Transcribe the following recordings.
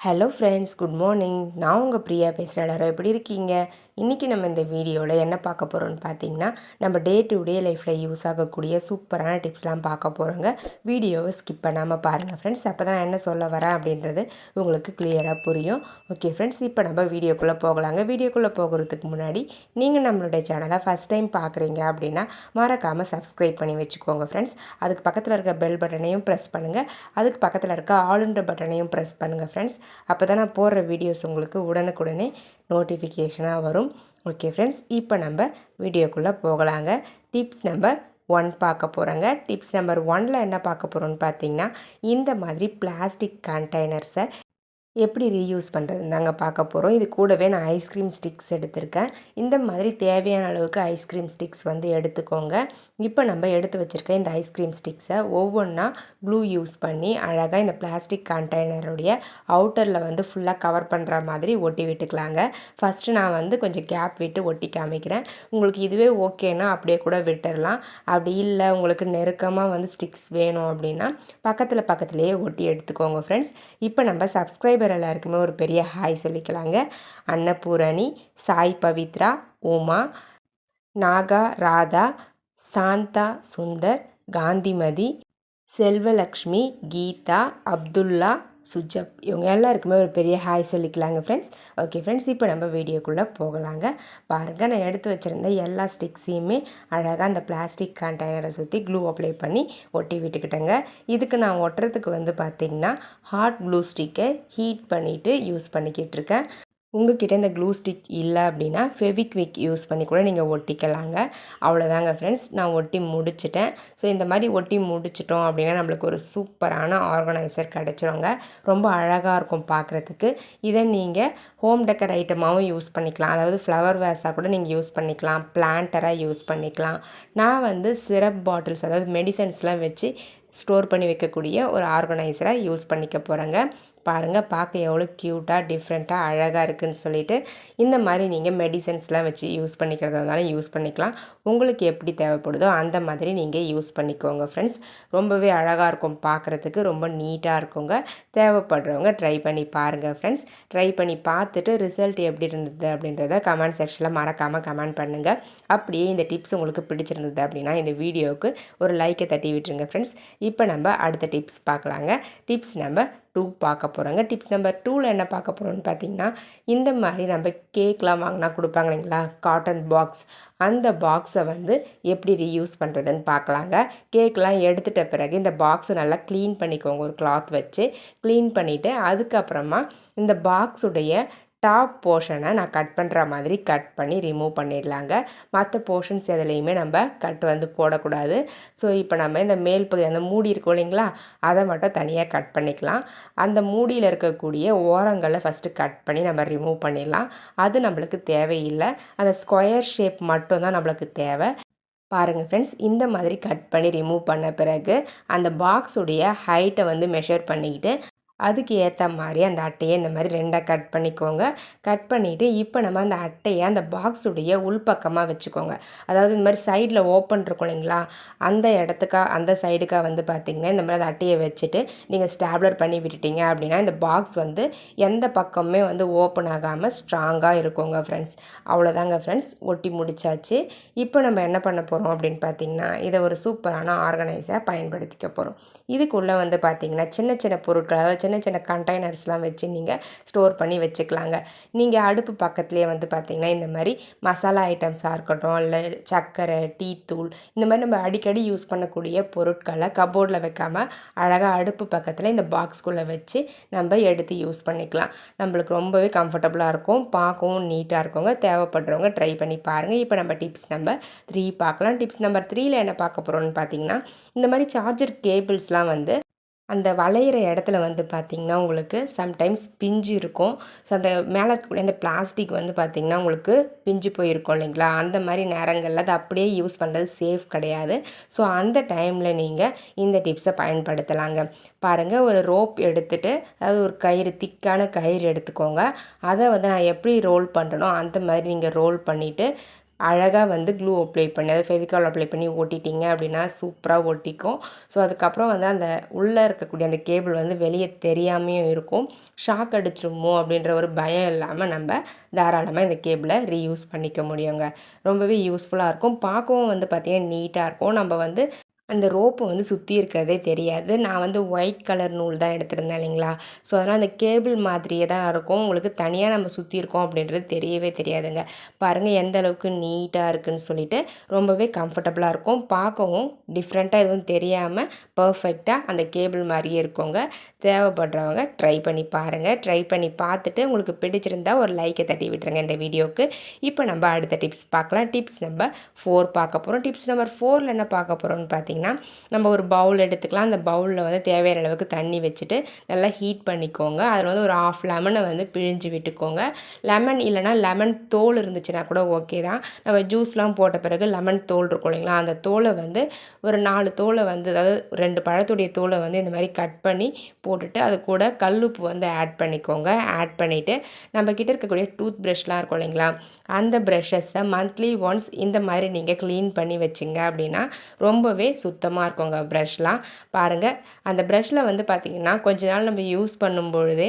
Hello friends good morning நான் உங்கள் பிரியா பேசுகிறேன் எல்லாரும் எப்படி இருக்கீங்க? இன்றைக்கி நம்ம இந்த வீடியோவில் என்ன பார்க்க போகிறோம்னு பார்த்தீங்கன்னா நம்ம டே டு டே லைஃப்பில் யூஸ் ஆகக்கூடிய சூப்பரான டிப்ஸ்லாம் பார்க்க போகிறோங்க வீடியோவை ஸ்கிப் பண்ணாமல் பாருங்கள் ஃப்ரெண்ட்ஸ் அப்போ தான் நான் என்ன சொல்ல வரேன் அப்படின்றது உங்களுக்கு கிளியராக புரியும். ஓகே ஃப்ரெண்ட்ஸ் இப்போ நம்ம வீடியோக்குள்ளே போகலாங்க. வீடியோக்குள்ளே போகிறதுக்கு முன்னாடி நீங்கள் நம்மளுடைய சேனலை ஃபஸ்ட் டைம் பார்க்குறீங்க அப்படின்னா மறக்காமல் சப்ஸ்கிரைப் பண்ணி வச்சுக்கோங்க ஃப்ரெண்ட்ஸ் அதுக்கு பக்கத்தில் இருக்க பெல் பட்டனையும் ப்ரெஸ் பண்ணுங்கள் அதுக்கு பக்கத்தில் இருக்க ஆளுன்ற பட்டனையும் ப்ரெஸ் பண்ணுங்கள் ஃப்ரெண்ட்ஸ் அப்போ தான் நான் போடுற வீடியோஸ் உங்களுக்கு உடனுக்குடனே நோட்டிஃபிகேஷனாக வரும். ஓகே ஃப்ரெண்ட்ஸ் இப்போ நம்ம வீடியோக்குள்ளே போகலாங்க. டிப்ஸ் நம்பர் ஒன் பார்க்க போகிறோங்க டிப்ஸ் நம்பர் ஒனில் என்ன பார்க்க போகிறோன்னு பார்த்தீங்கன்னா இந்த மாதிரி பிளாஸ்டிக் கண்டெய்னர்ஸை எப்படி ரீயூஸ் பண்ணுறதுன்னு தாங்க பார்க்க போகிறோம் இது கூடவே நான் ஐஸ்கிரீம் ஸ்டிக்ஸ் எடுத்திருக்கேன். இந்த மாதிரி தேவையான அளவுக்கு ஐஸ்கிரீம் ஸ்டிக்ஸ் வந்து எடுத்துக்கோங்க. இப்போ நம்ம எடுத்து வச்சுருக்க இந்த ஐஸ்கிரீம் ஸ்டிக்ஸை ஒவ்வொன்றா க்ளூ யூஸ் பண்ணி அழகாக இந்த பிளாஸ்டிக் கண்டெய்னருடைய அவுட்டரில் வந்து ஃபுல்லாக கவர் பண்ணுற மாதிரி ஒட்டி விட்டுக்கலாங்க. ஃபஸ்ட்டு நான் வந்து கொஞ்சம் கேப் விட்டு ஒட்டி காமிக்கிறேன். உங்களுக்கு இதுவே ஓகேன்னா அப்படியே கூட விட்டுடலாம் அப்படி இல்லை உங்களுக்கு நெருக்கமாக வந்து ஸ்டிக்ஸ் வேணும் அப்படின்னா பக்கத்தில் பக்கத்துலேயே ஒட்டி எடுத்துக்கோங்க ஃப்ரெண்ட்ஸ் இப்போ நம்ம சப்ஸ்கிரைபர் எல்லாருக்குமே ஒரு பெரிய ஹாய் சொல்லிக்கலாங்க. அன்னபூரணி சாய் பவித்ரா உமா நாகா ராதா சாந்தா சுந்தர் காந்திமதி செல்வலக்ஷ்மி கீதா அப்துல்லா சுஜப் இவங்க எல்லாருக்குமே ஒரு பெரிய ஹாய் சொல்லிக்கலாங்க ஃப்ரெண்ட்ஸ் ஓகே ஃப்ரெண்ட்ஸ் இப்போ நம்ம வீடியோக்குள்ளே போகலாங்க. பாருங்கள் நான் எடுத்து வச்சுருந்த எல்லா ஸ்டிக்ஸையுமே அழகாக அந்த பிளாஸ்டிக் கண்டெய்னரை சுற்றி க்ளூ அப்ளை பண்ணி ஒட்டி விட்டுக்கிட்டேங்க. இதுக்கு நான் ஒட்டுறதுக்கு வந்து பார்த்திங்கன்னா ஹாட் க்ளூ ஸ்டிக்கை ஹீட் பண்ணிவிட்டு யூஸ் பண்ணிக்கிட்டு இருக்கேன். உங்ககிட்ட இந்த க்ளூ ஸ்டிக் இல்லை அப்படின்னா ஃபெவிக்விக் யூஸ் பண்ணி கூட நீங்கள் ஒட்டிக்கலாங்க. அவ்வளோதாங்க ஃப்ரெண்ட்ஸ் நான் ஒட்டி முடிச்சிட்டேன். ஸோ இந்த மாதிரி ஒட்டி முடிச்சிட்டோம் அப்படின்னா நம்மளுக்கு ஒரு சூப்பரான ஆர்கனைசர் கிடச்சிருங்க. ரொம்ப அழகாக இருக்கும் பார்க்குறதுக்கு இதை நீங்கள் ஹோம் டெக்கர் ஐட்டமாகவும் யூஸ் பண்ணிக்கலாம். அதாவது ஃப்ளவர் வேஸாக கூட நீங்கள் யூஸ் பண்ணிக்கலாம். பிளான்டராக யூஸ் பண்ணிக்கலாம். நான் வந்து சிரப் பாட்டில்ஸ் அதாவது மெடிசன்ஸ்லாம் வச்சு ஸ்டோர் பண்ணி வைக்கக்கூடிய ஒரு ஆர்கனைசராக யூஸ் பண்ணிக்க போகிறேங்க பாருங்கள் பார்க்க எவ்வளோ க்யூட்டாக டிஃப்ரெண்ட்டாக அழகாக இருக்குதுன்னு சொல்லிட்டு இந்த மாதிரி நீங்கள் மெடிசன்ஸ்லாம் வச்சு யூஸ் பண்ணிக்கிறதா இருந்தாலும் யூஸ் பண்ணிக்கலாம். உங்களுக்கு எப்படி தேவைப்படுதோ அந்த மாதிரி நீங்கள் யூஸ் பண்ணிக்கோங்க ஃப்ரெண்ட்ஸ் ரொம்பவே அழகாக இருக்கும் பார்க்குறதுக்கு ரொம்ப நீட்டாக இருக்குங்க. தேவைப்படுறவங்க ட்ரை பண்ணி பாருங்கள் ஃப்ரெண்ட்ஸ் ட்ரை பண்ணி பார்த்துட்டு ரிசல்ட் எப்படி இருந்தது அப்படின்றத கமெண்ட் செக்ஷனில் மறக்காமல் கமெண்ட் பண்ணுங்கள் அப்படியே இந்த டிப்ஸ் உங்களுக்கு பிடிச்சிருந்தது அப்படின்னா இந்த வீடியோவுக்கு ஒரு லைக்கை தட்டி விட்டுருங்க ஃப்ரெண்ட்ஸ் இப்போ நம்ம அடுத்த டிப்ஸ் பார்க்கலாங்க. டிப்ஸ் நம்ம டூ பார்க்க போகிறாங்க டிப்ஸ் நம்பர் டூவில் என்ன பார்க்க போகிறோம்னு பார்த்தீங்கன்னா இந்த மாதிரி நம்ம கேக்லாம் வாங்கினா கொடுப்பாங்க இல்லைங்களா? காட்டன் பாக்ஸ் அந்த பாக்ஸை வந்து எப்படி ரீயூஸ் பண்ணுறதுன்னு பார்க்கலாங்க. கேக்லாம் எடுத்துகிட்ட பிறகு இந்த பாக்ஸை நல்லா க்ளீன் பண்ணிக்கோங்க. ஒரு கிளாத் வச்சு க்ளீன் பண்ணிவிட்டு அதுக்கப்புறமா இந்த பாக்ஸுடைய டாப் போர்ஷனை நான் கட் பண்ணுற மாதிரி கட் பண்ணி ரிமூவ் பண்ணிடலாங்க. மற்ற போர்ஷன்ஸ் எதுலேயுமே நம்ம கட் வந்து போடக்கூடாது. ஸோ இப்போ நம்ம இந்த மேல் பகுதி அந்த மூடி இருக்கும் இல்லைங்களா அதை மட்டும் தனியாக கட் பண்ணிக்கலாம். அந்த மூடியில் இருக்கக்கூடிய ஓரங்களை ஃபஸ்ட்டு கட் பண்ணி நம்ம ரிமூவ் பண்ணிடலாம். அது நம்மளுக்கு தேவையில்லை. அந்த ஸ்கொயர் ஷேப் மட்டும்தான் நம்மளுக்கு தேவை. பாருங்கள் ஃப்ரெண்ட்ஸ் இந்த மாதிரி கட் பண்ணி ரிமூவ் பண்ண பிறகு அந்த பாக்ஸுடைய ஹைட்டை வந்து மெஷர் பண்ணிக்கிட்டு அதுக்கு ஏற்ற மாதிரி அந்த அட்டையை இந்த மாதிரி ரெண்டாக கட் பண்ணிக்கோங்க. கட் பண்ணிவிட்டு இப்போ நம்ம அந்த அட்டையை அந்த பாக்ஸுடைய உள்பக்கமாக வச்சுக்கோங்க. அதாவது இந்த மாதிரி சைடில் ஓப்பன் இருக்கும் இல்லைங்களா? அந்த இடத்துக்கா அந்த சைடுக்காக வந்து பார்த்திங்கன்னா இந்த மாதிரி அந்த அட்டையை வச்சுட்டு நீங்கள் ஸ்டாப்லர் பண்ணி விட்டுட்டீங்க அப்படின்னா இந்த பாக்ஸ் வந்து எந்த பக்கமே வந்து ஓப்பன் ஆகாமல் ஸ்ட்ராங்காக இருக்குங்க ஃப்ரெண்ட்ஸ் அவ்வளோதாங்க ஃப்ரெண்ட்ஸ் ஒட்டி முடிச்சாச்சு. இப்போ நம்ம என்ன பண்ண போகிறோம் அப்படின்னு பார்த்தீங்கன்னா இதை ஒரு சூப்பரான ஆர்கனைஸாக பயன்படுத்திக்க போகிறோம் இதுக்குள்ளே வந்து பார்த்திங்கன்னா சின்ன சின்ன பொருட்கள் அதாவது சின்ன சின்ன கண்டெய்னர்ஸ்லாம் வச்சு நீங்கள் ஸ்டோர் பண்ணி வச்சுக்கலாங்க. நீங்கள் அடுப்பு பக்கத்துலேயே வந்து பார்த்திங்கன்னா இந்த மாதிரி மசாலா ஐட்டம்ஸாக இருக்கட்டும் இல்லை சர்க்கரை டீ தூள் இந்த மாதிரி நம்ம அடிக்கடி யூஸ் பண்ணக்கூடிய பொருட்களை கபோர்டில் வைக்காமல் அழகாக அடுப்பு பக்கத்தில் இந்த பாக்ஸ்குள்ளே வச்சு நம்ம எடுத்து யூஸ் பண்ணிக்கலாம். நம்மளுக்கு ரொம்பவே கம்ஃபர்டபுளாக இருக்கும். பார்க்கவும் நீட்டாக இருக்குங்க. தேவைப்படுறவங்க ட்ரை பண்ணி பாருங்கள் இப்போ நம்ம டிப்ஸ் நம்பர் த்ரீ பார்க்கலாம். டிப்ஸ் நம்பர் த்ரீயில் என்ன பார்க்க போகிறோம்னு பார்த்தீங்கன்னா இந்த மாதிரி சார்ஜர் கேபிள்ஸ்லாம் வந்து அந்த வளையிற இடத்துல வந்து பார்த்திங்கன்னா உங்களுக்கு சம்டைம்ஸ் பிஞ்சு இருக்கும். ஸோ அந்த மேலே இருக்கக்கூடிய அந்த பிளாஸ்டிக் வந்து பார்த்திங்கன்னா உங்களுக்கு பிஞ்சு போயிருக்கும் இல்லைங்களா? அந்த மாதிரி நேரங்களில் அதை அப்படியே யூஸ் பண்ணுறது சேஃப் கிடையாது. ஸோ அந்த டைமில் நீங்கள் இந்த டிப்ஸை பயன்படுத்தலாங்க. பாருங்கள் ஒரு ரோப் எடுத்துகிட்டு அதாவது ஒரு கயிறு திக்கான கயிறு எடுத்துக்கோங்க. அதை வந்து நான் எப்படி ரோல் பண்ணுறனோ அந்த மாதிரி நீங்கள் ரோல் பண்ணிவிட்டு அழகாக வந்து க்ளூ அப்ளை பண்ணி அதை ஃபெவிகால் அப்ளை பண்ணி ஓட்டிட்டீங்க அப்படின்னா சூப்பராக ஒட்டிக்கும் ஸோ அதுக்கப்புறம் வந்து அந்த உள்ளே இருக்கக்கூடிய அந்த கேபிள் வந்து வெளியே தெரியாமையும் இருக்கும். ஷாக் அடிச்சிருமோ அப்படின்ற ஒரு பயம் இல்லாமல் நம்ம தாராளமாக இந்த கேபிளை ரீயூஸ் பண்ணிக்க முடியுங்க. ரொம்பவே யூஸ்ஃபுல்லாக இருக்கும். பார்க்கவும் வந்து பார்த்திங்கன்னா நீட்டாக இருக்கும். நம்ம வந்து அந்த ரோப்பு வந்து சுற்றி இருக்கிறதே தெரியாது. நான் வந்து ஒயிட் கலர் நூல் தான் எடுத்திருந்தேன் இல்லைங்களா? ஸோ அதனால் அந்த கேபிள் மாதிரியே தான் இருக்கும். உங்களுக்கு தனியாக நம்ம சுற்றி இருக்கோம் அப்படின்றது தெரியவே தெரியாதுங்க. பாருங்கள் எந்த அளவுக்கு நீட்டாக இருக்குதுன்னு சொல்லிட்டு ரொம்பவே கம்ஃபர்டபுளாக இருக்கும். பார்க்கவும் டிஃப்ரெண்ட்டாக எதுவும் தெரியாமல் பர்ஃபெக்டாக அந்த கேபிள் மாதிரியே இருக்கோங்க. தேவைப்படுறவங்க ட்ரை பண்ணி பாருங்கள் ட்ரை பண்ணி பார்த்துட்டு உங்களுக்கு பிடிச்சிருந்தா ஒரு லைக்கை தட்டி விட்டுருங்க இந்த வீடியோவுக்கு இப்போ நம்ம அடுத்த டிப்ஸ் பார்க்கலாம். டிப்ஸ் நம்பர் ஃபோர் பார்க்க போகிறோம் டிப்ஸ் நம்பர் ஃபோரில் என்ன பார்க்க போகிறோம்னு பார்த்தீங்கன்னா பார்த்திங்கன்னா நம்ம ஒரு பவுல் எடுத்துக்கலாம். அந்த பவுலில் வந்து தேவையான அளவுக்கு தண்ணி வச்சுட்டு நல்லா ஹீட் பண்ணிக்கோங்க. அதில் வந்து ஒரு ஆஃப் லெமனை வந்து பிழிஞ்சு விட்டுக்கோங்க. லெமன் இல்லைனா லெமன் தோல் இருந்துச்சுன்னா கூட ஓகே தான். நம்ம ஜூஸ்லாம் போட்ட பிறகு லெமன் தோல் இருக்கும் இல்லைங்களா? அந்த தோலை வந்து ஒரு நாலு தோலை வந்து அதாவது ரெண்டு பழத்துடைய தோலை வந்து இந்த மாதிரி கட் பண்ணி போட்டுட்டு அது கூட கல்லுப்பு வந்து ஆட் பண்ணிக்கோங்க. ஆட் பண்ணிவிட்டு நம்ம கிட்ட இருக்கக்கூடிய டூத் ப்ரஷ்லாம் இருக்கும் இல்லைங்களா? அந்த ப்ரஷஸை மந்த்லி ஒன்ஸ் இந்த மாதிரி நீங்கள் க்ளீன் பண்ணி வச்சிங்க அப்படின்னா ரொம்பவே சுத்தமாக இருக்குங்க ப்ரஷ்லாம் பாருங்கள் அந்த ப்ரஷ்ஷில் வந்து பார்த்திங்கன்னா கொஞ்ச நாள் நம்ம யூஸ் பண்ணும் பொழுதே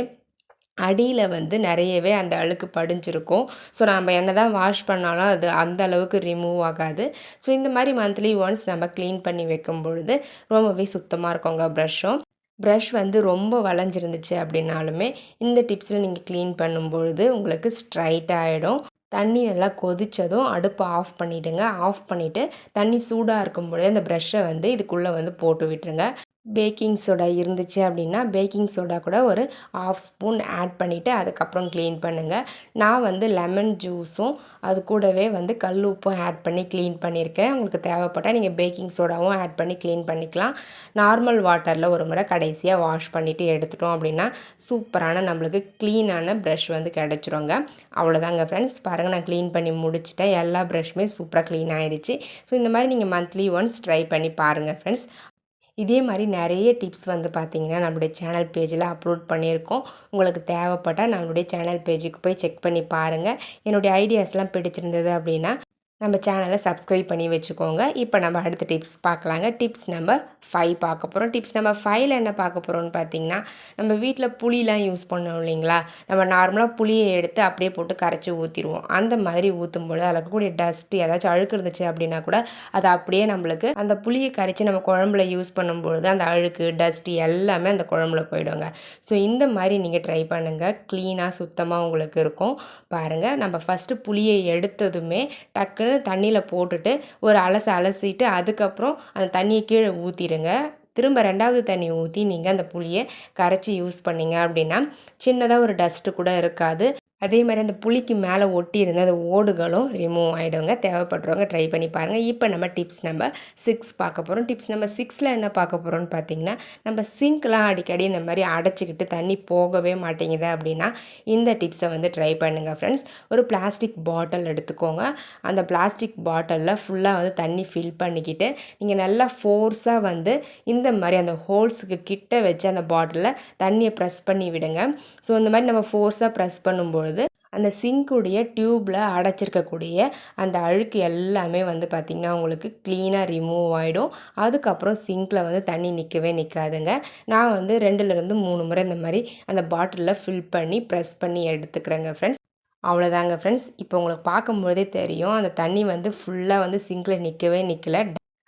அடியில் வந்து நிறையவே அந்த அழுக்கு படிஞ்சிருக்கும். ஸோ நம்ம என்ன தான் வாஷ் பண்ணாலும் அது அந்த அளவுக்கு ரிமூவ் ஆகாது. ஸோ இந்த மாதிரி மந்த்லி ஒன்ஸ் நம்ம க்ளீன் பண்ணி வைக்கும் பொழுது ரொம்பவே சுத்தமாக இருக்குங்க ப்ரஷ்ஷும் ப்ரஷ் வந்து ரொம்ப வளைஞ்சிருந்துச்சு அப்படின்னாலுமே இந்த டிப்ஸில் நீங்கள் க்ளீன் பண்ணும்பொழுது உங்களுக்கு ஸ்ட்ரைட் ஆகிடும் தண்ணி நல்லா கொதித்ததும் அடுப்பை ஆஃப் பண்ணிவிடுங்க ஆஃப் பண்ணிவிட்டு தண்ணி சூடாக இருக்கும் பொழுது அந்த ப்ரெஷ்ஷை வந்து இதுக்குள்ளே வந்து போட்டு விட்டுருங்க. பேக்கிங் சோடா இருந்துச்சு அப்படின்னா பேக்கிங் சோடா கூட ஒரு ஆஃப் ஸ்பூன் ஆட் பண்ணிவிட்டு அதுக்கப்புறம் க்ளீன் பண்ணுங்கள் நான் வந்து லெமன் ஜூஸும் அது கூடவே வந்து கல் உப்பும் ஆட் பண்ணி க்ளீன் பண்ணியிருக்கேன். உங்களுக்கு தேவைப்பட்டால் நீங்கள் பேக்கிங் சோடாவும் ஆட் பண்ணி க்ளீன் பண்ணிக்கலாம். நார்மல் வாட்டரில் ஒரு முறை கடைசியாக வாஷ் பண்ணிவிட்டு எடுத்துட்டோம் அப்படின்னா சூப்பரான நம்மளுக்கு க்ளீனான ப்ரஷ் வந்து கிடச்சிருங்க. அவ்வளோதாங்க ஃப்ரெண்ட்ஸ் பாருங்கள் நான் க்ளீன் பண்ணி முடிச்சுட்டேன். எல்லா ப்ரஷ்ஷுமே சூப்பராக க்ளீன் ஆகிடுச்சு ஸோ இந்த மாதிரி நீங்கள் மந்த்லி ஒன்ஸ் ட்ரை பண்ணி பாருங்கள் ஃப்ரெண்ட்ஸ் இதே மாதிரி நிறைய டிப்ஸ் வந்து பார்த்திங்கன்னா நம்மளுடைய சேனல் பேஜில் அப்லோட் பண்ணியிருக்கோம். உங்களுக்கு தேவைப்பட்டால் நம்மளுடைய சேனல் பேஜுக்கு போய் செக் பண்ணி பாருங்கள் என்னுடைய ஐடியாஸ்லாம் பிடிச்சிருந்தது அப்படின்னா நம்ம சேனலை சப்ஸ்கிரைப் பண்ணி வச்சுக்கோங்க. இப்போ நம்ம அடுத்த டிப்ஸ் பார்க்கலாங்க. டிப்ஸ் நம்ம ஃபைவ் பார்க்க போகிறோம் டிப்ஸ் நம்ம ஃபைவ்ல என்ன பார்க்க போகிறோம்னு பார்த்தீங்கன்னா நம்ம வீட்டில் புளிலாம் யூஸ் பண்ணோம் இல்லைங்களா? நம்ம நார்மலாக புளியை எடுத்து அப்படியே போட்டு கரைச்சி ஊற்றிடுவோம் அந்த மாதிரி ஊற்றும் பொழுது அதில் இருக்கக்கூடிய டஸ்ட்டு ஏதாச்சும் அழுக்கு இருந்துச்சு அப்படின்னா கூட அது அப்படியே நம்மளுக்கு அந்த புளியை கரைச்சி நம்ம குழம்புல யூஸ் பண்ணும்பொழுது அந்த அழுக்கு டஸ்ட்டு எல்லாமே அந்த குழம்புல போயிடுங்க. ஸோ இந்த மாதிரி நீங்கள் ட்ரை பண்ணுங்கள் க்ளீனாக சுத்தமாக உங்களுக்கு இருக்கும். பாருங்கள் நம்ம ஃபஸ்ட்டு புளியை எடுத்ததுமே டக்குன்னு தண்ணியில் போட்டுட்டு ஒரு அலசை அலசிட்டு அதுக்கப்புறம் அந்த தண்ணியை கீழே ஊற்றிடுங்க திரும்ப ரெண்டாவது தண்ணி ஊற்றி நீங்கள் அந்த புளியை கரைச்சி யூஸ் பண்ணிங்க அப்படின்னா சின்னதாக ஒரு டஸ்ட்டு கூட இருக்காது. அதே மாதிரி அந்த புளிக்கு மேலே ஒட்டி இருந்த அந்த ஓடுகளும் ரிமூவ் ஆகிடுங்க தேவைப்படுறவங்க ட்ரை பண்ணி பாருங்கள் இப்போ நம்ம டிப்ஸ் நம்பர் சிக்ஸ் பார்க்க போகிறோம் டிப்ஸ் நம்பர் சிக்ஸில் என்ன பார்க்க போகிறோம்னு பார்த்தீங்கன்னா நம்ம சிங்க்லாம் அடிக்கடி இந்த மாதிரி அடைச்சிக்கிட்டு தண்ணி போகவே மாட்டேங்குது அப்படின்னா இந்த டிப்ஸை வந்து ட்ரை பண்ணுங்கள் ஃப்ரெண்ட்ஸ் ஒரு பிளாஸ்டிக் பாட்டில் எடுத்துக்கோங்க. அந்த பிளாஸ்டிக் பாட்டிலில் ஃபுல்லாக வந்து தண்ணி ஃபில் பண்ணிக்கிட்டு நீங்கள் நல்லா ஃபோர்ஸாக வந்து இந்த மாதிரி அந்த ஹோல்ஸுக்கு கிட்ட வச்சு அந்த பாட்டிலில் தண்ணியை ப்ரெஸ் பண்ணி விடுங்க. ஸோ இந்த மாதிரி நம்ம ஃபோர்ஸாக ப்ரெஸ் பண்ணும்போது பொழுது அந்த சிங்க்குடைய டியூப்பில் அடைச்சிருக்கக்கூடிய அந்த அழுக்கு எல்லாமே வந்து பார்த்திங்கன்னா உங்களுக்கு க்ளீனாக ரிமூவ் ஆகிடும் அதுக்கப்புறம் சிங்க்கில் வந்து தண்ணி நிற்கவே நிற்காதுங்க நான் வந்து ரெண்டுலேருந்து மூணு முறை இந்த மாதிரி அந்த பாட்டிலில் ஃபில் பண்ணி ப்ரெஸ் பண்ணி எடுத்துக்கிறேங்க ஃப்ரெண்ட்ஸ் அவ்வளோதாங்க ஃப்ரெண்ட்ஸ் இப்போ உங்களுக்கு பார்க்கும்போதே தெரியும். அந்த தண்ணி வந்து ஃபுல்லாக வந்து சிங்கில் நிற்கவே நிற்கலை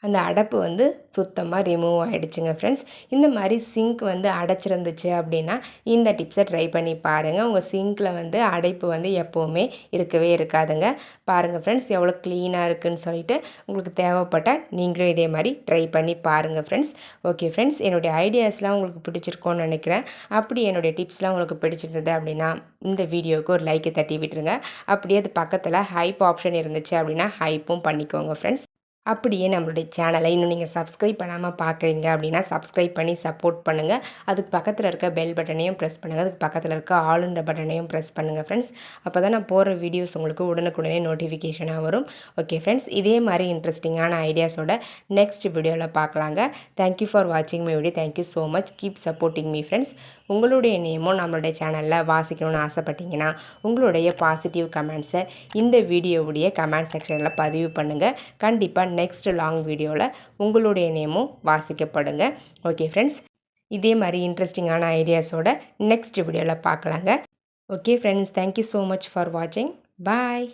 அந்த அடைப்பு வந்து சுத்தமாக ரிமூவ் ஆகிடுச்சுங்க ஃப்ரெண்ட்ஸ் இந்த மாதிரி சிங்க் வந்து அடைச்சிருந்துச்சு அப்படின்னா இந்த டிப்ஸை ட்ரை பண்ணி பாருங்கள் உங்கள் சிங்க்கில் வந்து அடைப்பு வந்து எப்போவுமே இருக்கவே இருக்காதுங்க. பாருங்கள் ஃப்ரெண்ட்ஸ் எவ்வளோ க்ளீனாக இருக்குதுன்னு சொல்லிட்டு உங்களுக்கு தேவைப்பட்டால் நீங்களும் இதே மாதிரி ட்ரை பண்ணி பாருங்கள் ஃப்ரெண்ட்ஸ் ஓகே ஃப்ரெண்ட்ஸ் என்னுடைய ஐடியாஸ்லாம் உங்களுக்கு பிடிச்சிருக்கோன்னு நினைக்கிறேன். அப்படி என்னுடைய டிப்ஸ்லாம் உங்களுக்கு பிடிச்சிருந்தது அப்படின்னா இந்த வீடியோவுக்கு ஒரு லைக்கை தட்டி விட்டுருங்க. அப்படியே அது பக்கத்தில் ஹைப் ஆப்ஷன் இருந்துச்சு அப்படின்னா ஹைப்பும் பண்ணிக்கோங்க ஃப்ரெண்ட்ஸ் அப்படியே நம்மளுடைய சேனலை இன்னும் நீங்கள் சப்ஸ்கிரைப் பண்ணாமல் பார்க்குறீங்க அப்படின்னா சப்ஸ்கிரைப் பண்ணி சப்போர்ட் பண்ணுங்கள் அதுக்கு பக்கத்தில் இருக்க பெல் பட்டனையும் ப்ரெஸ் பண்ணுங்கள் அதுக்கு பக்கத்தில் இருக்க ஆளுன்ற பட்டனையும் ப்ரெஸ் பண்ணுங்கள் ஃப்ரெண்ட்ஸ் அப்போ தான் நான் போகிற வீடியோஸ் உங்களுக்கு உடனுக்குடனே நோட்டிஃபிகேஷனாக வரும். ஓகே ஃப்ரெண்ட்ஸ் இதே மாதிரி இன்ட்ரெஸ்டிங்கான ஐடியாஸோட நெக்ஸ்ட் வீடியோவில் பார்க்கலாங்க தேங்க்யூ ஃபார் வாட்சிங் my video thank you so much keep supporting me friends உங்களுடைய நேமும் நம்மளுடைய சேனலில் வாசிக்கணும்னு ஆசைப்பட்டீங்கன்னா உங்களுடைய பாசிட்டிவ் கமெண்ட்ஸை இந்த வீடியோவுடைய கமெண்ட் செக்ஷனில் பதிவு பண்ணுங்கள் கண்டிப்பாக நெக்ஸ்ட் லாங் வீடியோவில் உங்களுடைய நேமும் வாசிக்கப்படுங்க. ஓகே ஃப்ரெண்ட்ஸ் இதே மாதிரி இன்ட்ரெஸ்டிங்கான ஐடியாஸோட நெக்ஸ்ட் வீடியோவில் பார்க்கலாங்க. Okay friends thank you so much for வாட்சிங் பாய்